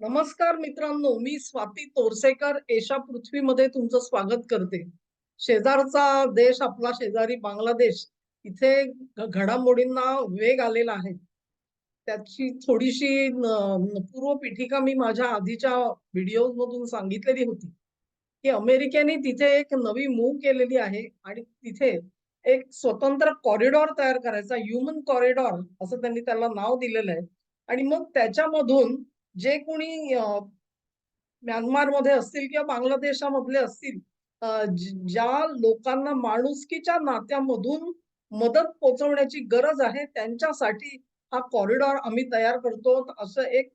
नमस्कार मित्रांनो मी स्वाती तोरसेकर एशा पृथ्वीमध्ये तुमचं स्वागत करते. शेजारचा देश आपला शेजारी बांगलादेश इथे घडामोडींना वेग आलेला आहे. त्याची थोडीशी पूर्व पूर्वपीठिका मी माझ्या आधीच्या व्हिडिओ मधून सांगितलेली होती की अमेरिकेने तिथे एक नवी मूव केलेली आहे आणि तिथे एक स्वतंत्र कॉरिडॉर तयार करायचा ह्युमन कॉरिडॉर असं त्यांनी त्याला नाव दिलेलं आहे. आणि मग त्याच्यामधून जे कोणी म्यानमारमध्ये असतील किंवा बांगलादेशामधले असतील ज्या लोकांना माणुसकीच्या नात्यामधून मदत पोहोचवण्याची गरज आहे त्यांच्यासाठी हा कॉरिडॉर आम्ही तयार करतो असं एक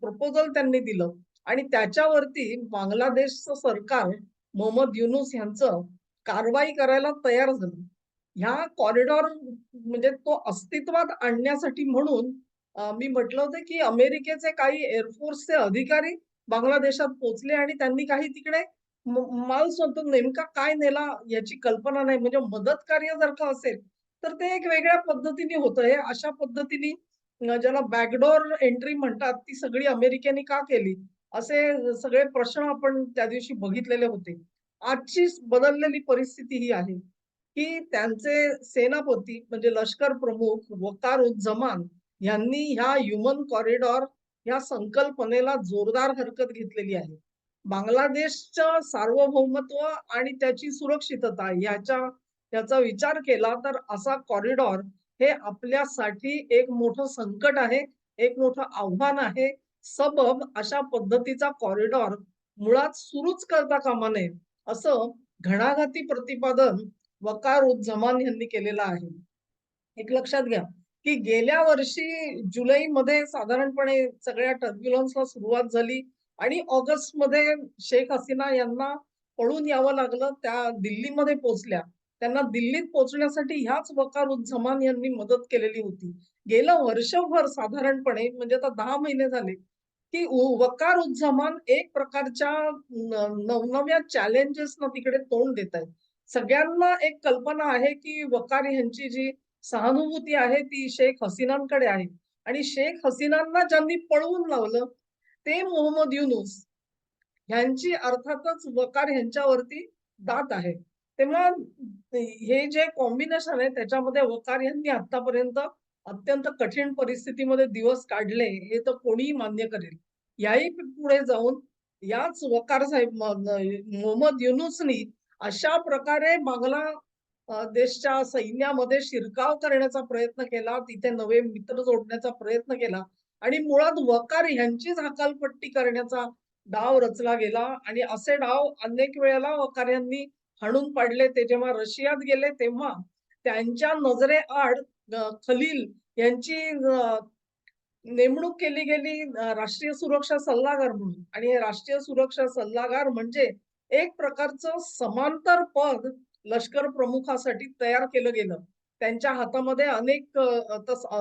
प्रपोजल त्यांनी दिलं. आणि त्याच्यावरती बांगलादेशचं सरकार मोहम्मद युनुस यांचं कारवाई करायला तयार झालं. ह्या कॉरिडॉर म्हणजे तो अस्तित्वात आणण्यासाठी म्हणून मी म्हटलं होतं की अमेरिकेचे काही एअरफोर्सचे अधिकारी बांगलादेशात पोहोचले आणि त्यांनी काही तिकडे माल स्वतः नेमका काय नेला याची कल्पना नाही. म्हणजे मदत कार्य जर का असेल तर ते एक वेगळ्या पद्धतीने होतं. हे अशा पद्धतीने ज्याला बॅकडोर एंट्री म्हणतात ती सगळी अमेरिकेने का केली? असे सगळे प्रश्न आपण त्या दिवशी बघितलेले होते. आजची बदललेली परिस्थिती ही आहे की त्यांचे सेनापती म्हणजे लष्कर प्रमुख वकारुज्जमान यांनी ह्या ह्युमन कॉरिडॉर या संकल्पनेला जोरदार हरकत घेतलेली आहे. बांगलादेशचं सार्वभौमत्व आणि त्याची सुरक्षितता याच्या याचा विचार केला तर असा कॉरिडॉर हे आपल्यासाठी एक मोठं संकट आहे एक मोठं आव्हान आहे. सबब अशा पद्धतीचा कॉरिडॉर मुळात सुरूच करता कामा नये असं घणाघाती प्रतिपादन वकारुज्जमान यांनी केलेलं आहे. एक लक्षात घ्या की गेल्या वर्षी जुलैमध्ये साधारणपणे सगळ्या टर्ब्युलन्सला सुरुवात झाली आणि ऑगस्टमध्ये शेख हसीना यांना पळून यावं लागलं त्या दिल्लीमध्ये पोहोचल्या. त्यांना दिल्लीत पोहोचण्यासाठी ह्याच वकार उज्जमान यांनी मदत केलेली होती. गेलं वर्षभर साधारणपणे म्हणजे आता दहा महिने झाले की वकार उज्जमान एक प्रकारच्या नवनव्या चॅलेंजेसना तिकडे तोंड देत आहेत. सगळ्यांना एक कल्पना आहे की वकार यांची जी सहानुभूती आहे ती शेख हसीनांकडे आहे. आणि शेख हसीनांना ज्यांनी पळवून लावलं ते मोहम्मद युनुस ह्यांची अर्थातच वकार ह्यांच्यावरती दात आहे. तेव्हा हे जे कॉम्बिनेशन आहे त्याच्यामध्ये वकार यांनी आतापर्यंत अत्यंत कठीण परिस्थितीमध्ये दिवस काढले हे तर कोणीही मान्य करेल. याही पुढे जाऊन याच वकार साहेब मोहम्मद युनुसनी अशा प्रकारे बांगला देशच्या सैन्यामध्ये शिरकाव करण्याचा प्रयत्न केला तिथे नवे मित्र जोडण्याचा प्रयत्न केला आणि मुळात वकार यांचीच हकालपट्टी करण्याचा डाव रचला गेला आणि असे डाव अनेक वेळेला वकार यांनी हाणून पाडले. ते जेव्हा रशियात गेले तेव्हा त्यांच्या नजरेआड खलील यांची नेमणूक केली गेली राष्ट्रीय सुरक्षा सल्लागार म्हणून. आणि हे राष्ट्रीय सुरक्षा सल्लागार म्हणजे एक प्रकारचं समांतर पद लष्कर प्रमुखासाठी तयार केलं गेलं. त्यांच्या हातामध्ये अनेक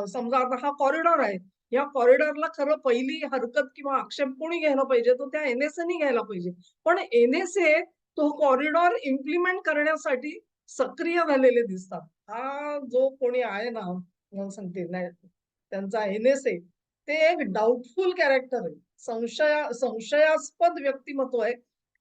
समजा आता हा कॉरिडॉर आहे. या कॉरिडॉरला खरं पहिली हरकत किंवा आक्षेप कोणी घ्यायला पाहिजे तो त्या एनएसएनी घ्यायला पाहिजे. पण एनएसए तो कॉरिडॉर इम्प्लिमेंट करण्यासाठी सक्रिय झालेले दिसतात. हा जो कोणी आहे ना सांगते नाही त्यांचा एनएसए ते एक डाऊटफुल कॅरेक्टर आहे. संशया संशयास्पद व्यक्तिमत्व आहे.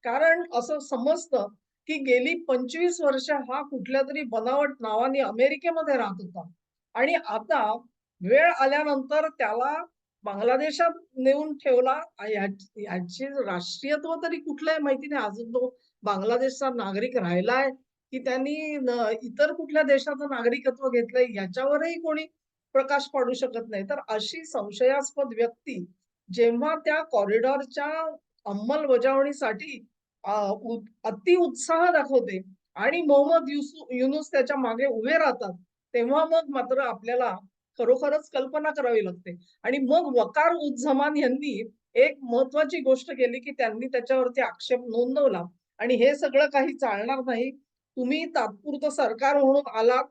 कारण असं समजतं की गेली पंचवीस वर्ष हा कुठल्या तरी बनावट नावाने अमेरिकेमध्ये राहत होता. आणि आता वेळ आल्यानंतर त्याला बांगलादेशात नेऊन ठेवला. या- याचे राष्ट्रीयत्व तरी कुठलं आहे माहिती नाही. अजून तो बांगलादेशचा नागरिक राहिलाय की त्यांनी इतर कुठल्या देशाचं नागरिकत्व घेतलंय याच्यावरही कोणी प्रकाश पाडू शकत नाही. तर अशी संशयास्पद व्यक्ती जेव्हा त्या कॉरिडॉरच्या अंमलबजावणीसाठी अति उत्साह दाखवते. आणि मोहम्मद युनुस त्याच्यामागे उभे राहतात तेव्हा मग मात्र आपल्याला खरोखरच कल्पना करावी लागते. आणि मग वकार उज्जमान यांनी एक महत्वाची गोष्ट केली की त्यांनी त्याच्यावरती आक्षेप नोंदवला. आणि हे सगळं काही चालणार नाही. तुम्ही तात्पुरतं सरकार म्हणून आलात.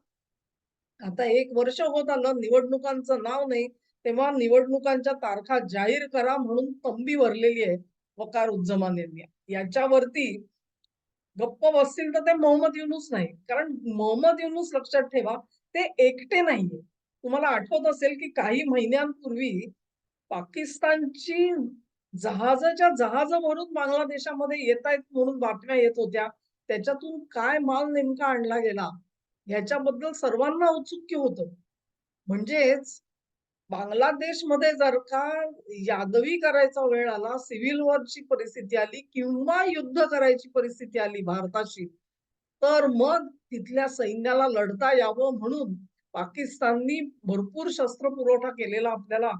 आता एक वर्ष होत आलं निवडणुकांचं नाव नाही. तेव्हा निवडणुकांच्या तारखा जाहीर करा म्हणून तंबी भरलेली आहे वकार उज्जमान यांनी. याच्यावरती गप्प बसतील तर ते मोहम्मद युनुस नाही. कारण मोहम्मद युनुस लक्षात ठेवा ते एकटे नाहीये. तुम्हाला आठवत असेल की काही महिन्यांपूर्वी पाकिस्तानची जहाजाच्या जहाज भरून बांगलादेशामध्ये येत आहेत म्हणून बातम्या येत होत्या. त्याच्यातून काय माल नेमका आणला गेला? ह्याच्याबद्दल सर्वांना औत्सुक्य होतं. म्हणजेच बांगलादेशमध्ये जर का यादवी करायचा वेळ आला सिव्हिल वॉरची परिस्थिती आली किंवा युद्ध करायची परिस्थिती आली भारताशी तर मग तिथल्या सैन्याला लढता यावं म्हणून पाकिस्ताननी भरपूर शस्त्र पुरवठा केलेला आपल्याला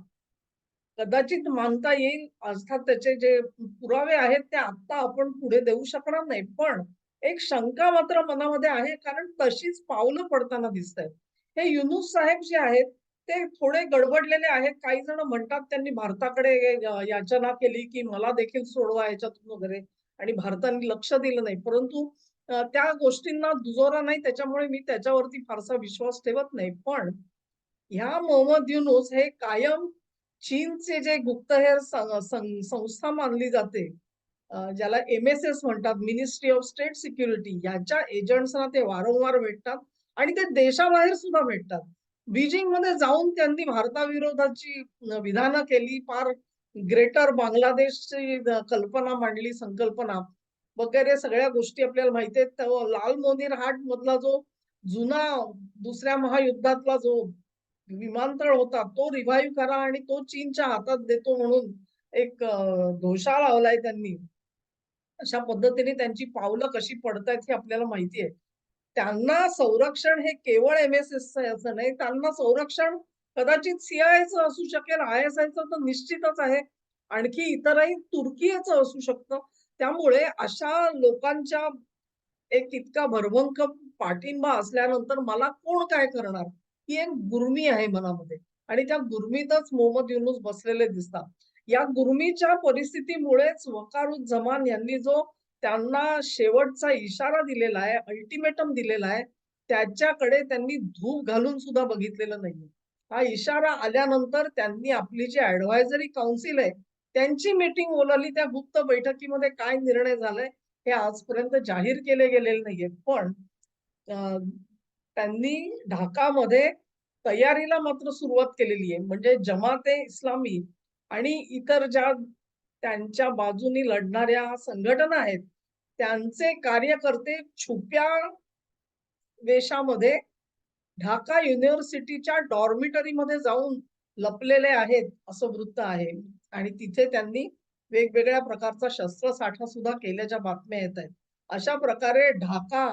कदाचित मानता येईल. अर्थात त्याचे जे पुरावे आहेत ते आता आपण पुढे देऊ शकणार नाही. पण एक शंका मात्र मनामध्ये आहे कारण तशीच पावलं पडताना दिसत आहेत. हे युनुस साहेब जे आहेत ते थोडे गडबडलेले आहेत. काही जण म्हणतात त्यांनी भारताकडे याचना केली की मला देखील सोडवा याच्यातून वगैरे. आणि भारताने लक्ष दिलं नाही. परंतु त्या गोष्टींना दुजोरा नाही. त्याच्यामुळे मी त्याच्यावरती फारसा विश्वास ठेवत नाही. पण ह्या मोहम्मद युनुस हे कायम चीनचे जे गुप्तहेर सं- संस्था मानली जाते ज्याला एम एस एस म्हणतात मिनिस्ट्री ऑफ स्टेट सिक्युरिटी याच्या एजंट्सना ते वारंवार भेटतात आणि ते देशाबाहेर सुद्धा भेटतात. बीजिंगमध्ये जाऊन त्यांनी भारताविरोधाची विधानं केली फार ग्रेटर बांगलादेशची कल्पना मांडली संकल्पना वगैरे सगळ्या गोष्टी आपल्याला माहिती आहेत. लाल मोनीर हाट मधला जो जुना दुसऱ्या महायुद्धातला जो विमानतळ होता तो रिव्हाइव्ह करा आणि तो चीनच्या हातात देतो म्हणून एक अ, घोषा लावलाय त्यांनी. अशा पद्धतीने त्यांची पावलं कशी पडतायत हे आपल्याला माहिती आहे. त्यांना संरक्षण हे केवळ एम एस एस असं नाही. त्यांना संरक्षण कदाचित सीआयचं असू शकेल आय एस आयचं तर निश्चितच आहे. आणखी इतरही तुर्कीचं असू शकतं. त्यामुळे अशा लोकांच्या एक इतका भरभंक पाठिंबा असल्यानंतर मला कोण काय करणार? ही एक गुर्मी आहे मनामध्ये. आणि त्या गुर्मीतच मोहम्मद युनुस बसलेले दिसतात. या गुर्मीच्या परिस्थितीमुळेच वकारुज्जमान यांनी जो त्यांना शेवटचा इशारा दिलेला आहे अल्टिमेटम दिलेला आहे त्याच्याकडे त्यांनी धूप घालून सुद्धा बघितलेलं नाहीये. हा इशारा आल्यानंतर त्यांनी आपली जी ऍडव्हायझरी काउन्सिल आहे त्यांची मीटिंग बोलावली त्या गुप्त बैठकीमध्ये काय निर्णय झालाय हे आजपर्यंत जाहीर केले गेलेले नाहीये. पण त्यांनी ढाकामध्ये तयारीला मात्र सुरुवात केलेली आहे. म्हणजे जमाते इस्लामी आणि इतर ज्या त्यांच्या बाजूनी लढणाऱ्या संघटना आहेत त्यांचे कार्यकर्ते छुप्या वेशामध्ये ढाका युनिव्हर्सिटीच्या डॉर्मिटरीमध्ये जाऊन लपलेले आहेत असं वृत्त आहे. आणि तिथे त्यांनी वेगवेगळ्या प्रकारचा शस्त्रसाठा सुद्धा केल्याच्या बातम्या येत आहेत. अशा प्रकारे ढाका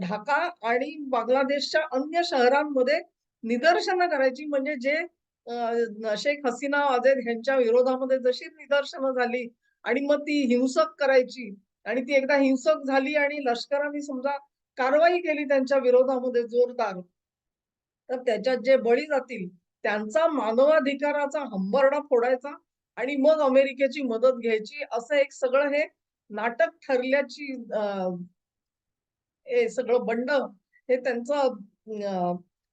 ढाका आणि बांगलादेशच्या अन्य शहरांमध्ये निदर्शनं करायची म्हणजे जे शेख हसीना आझाद यांच्या विरोधामध्ये जशी निदर्शनं झाली आणि मग ती हिंसक करायची आणि ती एकदा हिंसक झाली आणि लष्कराने समजा कारवाई केली त्यांच्या विरोधामध्ये जोरदार तर त्याच्यात जे बळी जातील त्यांचा मानवाधिकाराचा हंबरडा फोडायचा आणि मग अमेरिकेची मदत घ्यायची असं एक सगळं हे नाटक ठरल्याची हे सगळं बंड हे त्यांचं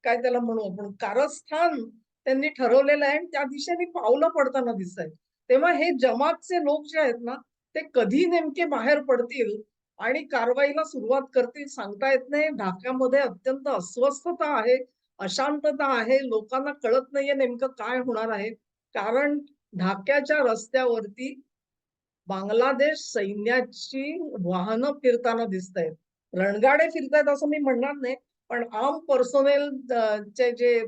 काय त्याला म्हणू आपण कारस्थान त्यांनी ठरवलेलं आहे आणि त्या दिशेने पावलं पडताना दिसत आहेत तेव्हा हे जमातचे लोक जे आहेत ना ते कधी नेमके बाहेर पडतील आणि कारवाईला सुरुवात करतील सांगता येत नाही. ढाक्यामध्ये अत्यंत अस्वस्थता आहे अशांतता आहे. लोकांना कळत नाहीये नेमकं काय होणार आहे. कारण ढाक्याच्या रस्त्यावरती बांगलादेश सैन्याची वाहनं फिरताना दिसत आहेत रणगाडे फिरतायत असं मी म्हणणार नाही पण आम पर्सोनेल चे जे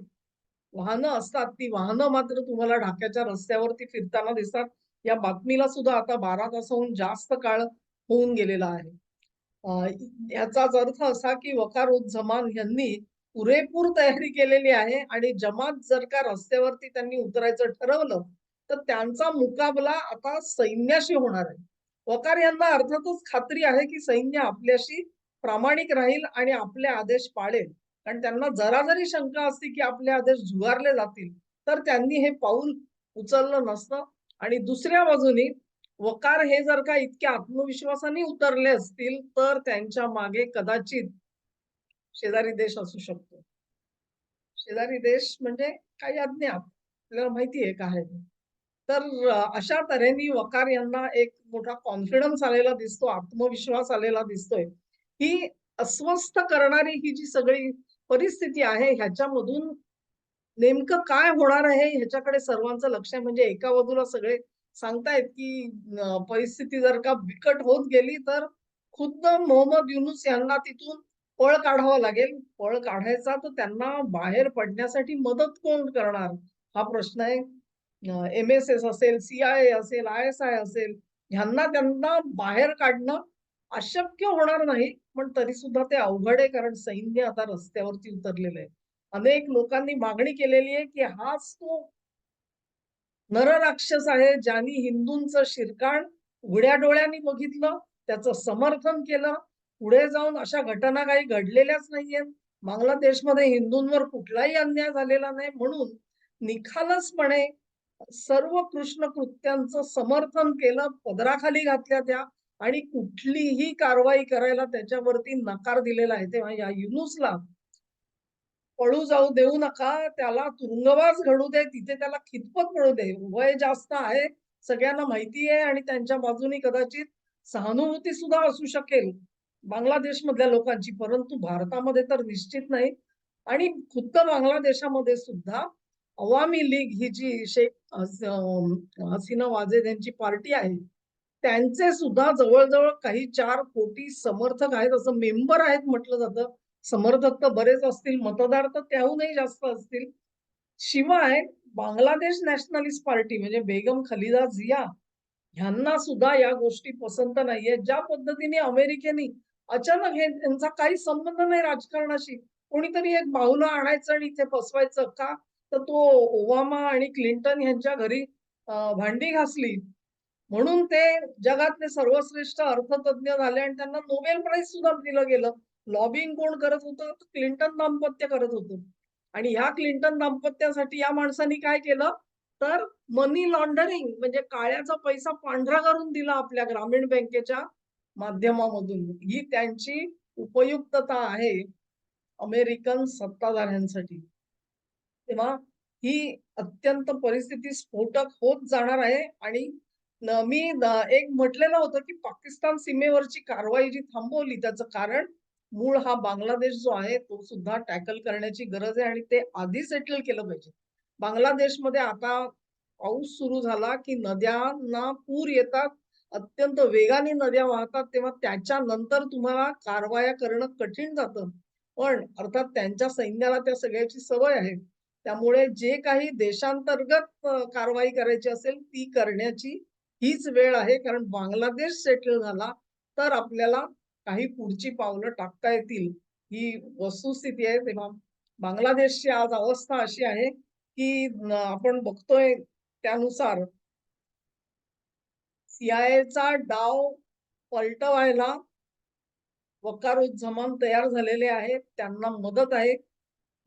वाहनं असतात ती वाहनं मात्र तुम्हाला ढाक्याच्या रस्त्यावरती फिरताना दिसतात. या बातमीला सुद्धा आता बारा तासाहून जास्त काळ होऊन गेलेला आहे. याचाच अर्थ असा की वकार उज जमान यांनी पुरेपूर तयारी केलेली आहे आणि जमात जर का रस्त्यावरती त्यांनी उतरायचं ठरवलं तर त्यांचा मुकाबला आता सैन्याशी होणार आहे. वकार यांना अर्थातच खात्री आहे की सैन्य आपल्याशी प्रामाणिक राहील आणि आपले आदेश पाळेल. कारण त्यांना जरा जरी शंका असती की आपले आदेश झुगारले जातील तर त्यांनी हे पाऊल उचललं नसतं. आणि दुसऱ्या बाजूनी वकार हे जर का इतक्या आत्मविश्वासाने उतरले असतील तर त्यांच्या मागे कदाचित शेजारी देश असू शकतो. शेजारी देश म्हणजे काही अज्ञात आपल्याला माहिती आहे काय तर अशा तऱ्हेने वकार यांना एक मोठा कॉन्फिडन्स आलेला दिसतो आत्मविश्वास आलेला दिसतोय. ही अस्वस्थ करणारी ही जी सगळी परिस्थिती आहे ह्याच्यामधून नेमकं काय होणार आहे ह्याच्याकडे सर्वांचं लक्ष आहे. म्हणजे एका बाजूला सगळे सांगतायत की परिस्थिती जर का बिकट होत गेली तर खुद्द मोहम्मद युनुस यांना तिथून पळ काढावा लागेल. पळ काढायचा तर त्यांना बाहेर पडण्यासाठी मदत कोण करणार? हा प्रश्न आहे. एम एस एस असेल सीआयए असेल आय एस आय असेल ह्यांना त्यांना बाहेर काढणं अशक्य होणार नाही पण तरी सुद्धा ते अवघड आहे कारण सैन्य आता रस्त्यावरती उतरलेलं आहे. अनेक लोकांनी मागणी केलेली आहे की हाच तो नरराक्षस आहे ज्यांनी हिंदूंचं शिरकाण उघड्या डोळ्यांनी बघितलं त्याचं समर्थन केलं. पुढे जाऊन अशा घटना काही घडलेल्याच नाहीयेत. बांगलादेशमध्ये हिंदूंवर कुठलाही अन्याय झालेला नाही म्हणून निखालसपणे सर्व कृष्ण कृत्यांचं समर्थन केलं पदराखाली घातल्या त्या. आणि कुठलीही कारवाई करायला त्याच्यावरती नकार दिलेला आहे तेव्हा या युनुसला पळू जाऊ देऊ नका त्याला तुरुंगवास घडू दे तिथे त्याला खितपत पडू दे वय जास्त आहे सगळ्यांना माहिती आहे आणि त्यांच्या बाजूनी कदाचित सहानुभूती सुद्धा असू शकेल बांगलादेश मधल्या लोकांची परंतु भारतामध्ये तर निश्चित नाही. आणि खुद्द बांगलादेशामध्ये सुद्धा अवामी लीग ही जी शेख हसीना वाजेद यांची पार्टी आहे त्यांचे सुद्धा जवळजवळ काही चार कोटी समर्थक आहेत असं मेंबर आहेत म्हटलं जातं. समर्थक तर बरेच असतील मतदार तर त्याहूनही जास्त असतील. शिवाय बांगलादेश नॅशनलिस्ट पार्टी म्हणजे बेगम खलिदा झिया ह्यांना सुद्धा या गोष्टी पसंत नाहीये. ज्या पद्धतीने अमेरिकेने अचानक हे त्यांचा काही संबंध नाही राजकारणाशी. कोणीतरी एक बाहुला आणायचं आणि इथे फसवायचं का? तर तो ओबामा आणि क्लिंटन यांच्या घरी भांडी घासली. म्हणून ते जगातले सर्वश्रेष्ठ अर्थतज्ञ झाले आणि त्यांना नोबेल प्राइज सुद्धा दिलं गेलं. लॉबिंग कोण करत होतं? क्लिंटन दाम्पत्य करत होतं. आणि ह्या क्लिंटन दाम्पत्यासाठी या माणसांनी काय केलं? तर मनी लॉन्डरिंग म्हणजे काळ्याचा पैसा पांढरा करून दिला आपल्या ग्रामीण बँकेच्या माध्यमामधून. ही त्यांची उपयुक्तता आहे अमेरिकन सत्ताधाऱ्यांसाठी. तेव्हा ही अत्यंत परिस्थिती स्फोटक होत जाणार आहे आणि मी एक म्हटलेलं होतं की पाकिस्तान सीमेवरची कारवाई जी थांबवली त्याचं कारण मूळ हा बांगलादेश जो आहे तो सुद्धा टॅकल करण्याची गरज आहे आणि ते आधी सेटल केलं पाहिजे. बांगलादेशमध्ये आता पाऊस सुरू झाला की नद्यांना पूर येतात अत्यंत वेगाने नद्या वाहतात तेव्हा त्याच्यानंतर तुम्हाला कारवाया करणं कठीण जातं. पण अर्थात त्यांच्या सैन्याला त्या सगळ्याची सवय आहे. त्यामुळे जे काही देशांतर्गत कारवाई करायची असेल ती करण्याची हीच वेळ आहे कारण बांगलादेश सेटल झाला तर आपल्याला काही पुढची पावलं टाकता येतील. ही वस्तुस्थिती आहे. तेव्हा बांगलादेशची आज अवस्था अशी आहे की आपण बघतोय त्यानुसार सीआयएचा डाव पलटवायला वकारुज्जमान तयार झालेले आहेत. त्यांना मदत आहे.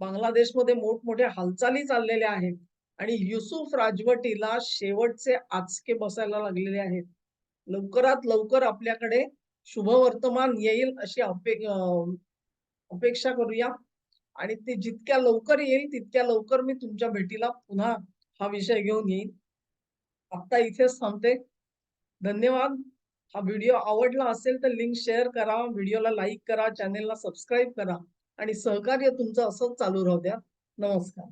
बांगलादेशमध्ये मोठमोठ्या हालचाली चाललेल्या आहेत. आणि युसुफ राजवटीला शेवटचे आचके बसायला लागलेले आहेत. लवकरात लवकर आपल्याकडे शुभ वर्तमान येईल अशी अपे अपेक्षा करूया. आणि ते जितक्या लवकर येईल तितक्या लवकर मी तुमच्या भेटीला पुन्हा हा विषय घेऊन येईन. आता इथेच थांबते. धन्यवाद. हा व्हिडिओ आवडला असेल तर लिंक शेअर करा व्हिडिओला लाईक करा चॅनेलला सबस्क्राईब करा आणि सहकार्य तुमचं असंच चालू राहू द्या. नमस्कार.